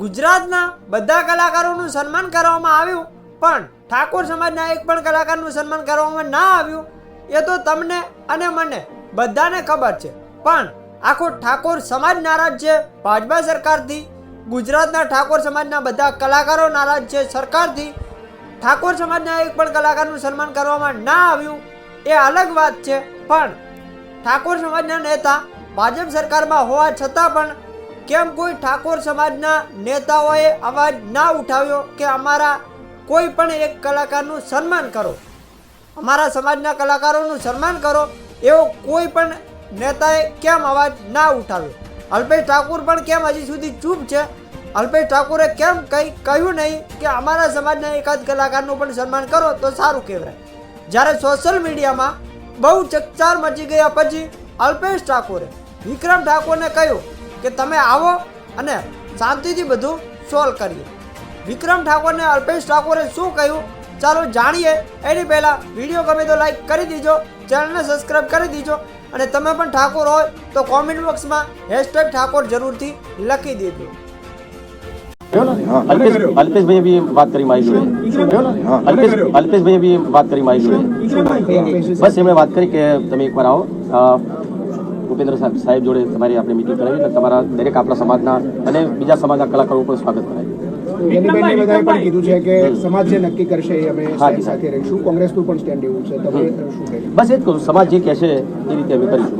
ગુજરાતના બધા કલાકારોનું સન્માન કરવામાં આવ્યું, પણ ઠાકોર સમાજના એક પણ કલાકારનું સન્માન કરવામાં ના આવ્યું, એ તો તમને અને મને બધાને ખબર છે. પણ આખો ઠાકોર સમાજ નારાજ છે, ભાજપા સરકારથી, ગુજરાતના ઠાકોર સમાજના બધા કલાકારો નારાજ છે, સરકારથી. ઠાકોર સમાજના એક પણ કલાકારનું સન્માન કરવામાં ના આવ્યું, એ અલગ વાત છે, પણ ઠાકોર સમાજના નેતા ભાજપ સરકારમાં હોવા છતાં પણ કેમ કોઈ ઠાકોર સમાજના નેતાઓએ અવાજ ના ઉઠાવ્યો કે અમારા કોઈ પણ એક કલાકારનું સન્માન કરો? અમારા સમાજના કલાકારોનું સન્માન કરો, એવો કોઈ પણ નેતાએ કેમ અવાજ ના ઉઠાવ્યો? અલ્પેશ ઠાકુર પણ કેમ હજી સુધી ચૂપ છે? અલ્પેશ ઠાકુરે કેમ કંઈ કહ્યું નહીં કે અમારા સમાજના એકાદ કલાકારનું પણ સન્માન કરો તો સારું કહેવાય? જ્યારે સોશિયલ મીડિયામાં બહુ ચકચાર મચી ગયા પછી અલ્પેશ ઠાકોરે વિક્રમ ઠાકોરને કહ્યું કે તમે આવો અને શાંતિથી બધું સોલ્વ કરીએ. વિક્રમ ઠાકોરને અલ્પેશ ઠાકોરે શું કહ્યું? ચાલો જાણીએ. એની પહેલાં વીડિયો ગમે તો લાઈક કરી દીજો ચેનલને સબસ્ક્રાઈબ કરી દીજો અને તમે પણ ઠાકોર હોય તો કોમેન્ટ બોક્સમાં હેશટેગ ઠાકોર જરૂરથી લખી દેજો. અલ્પેશ, અલ્પેશભાઈએ બી વાત કરી મારી જોડે. અલ્પેશ બી વાત કરી મારી જોડે. બસ એમણે વાત કરી કે તમે એકવાર આવો. ભૂપેન્દ્ર સાહેબ સાહેબ જોડે તમારી આપણે મિટિંગ કરાવી અને તમારા દરેક આપણા સમાજના અને બીજા સમાજના કલાકારો પણ સ્વાગત કરાવી કીધું છે કે સમાજ જે નક્કી કરશે એ અમે. સાથે રહીશું. કોંગ્રેસનું પણ સ્ટેન્ડ એવું છે. તમે શું બસ એ જ કહું સમાજ જે કહેશે એ રીતે અમે કરીશું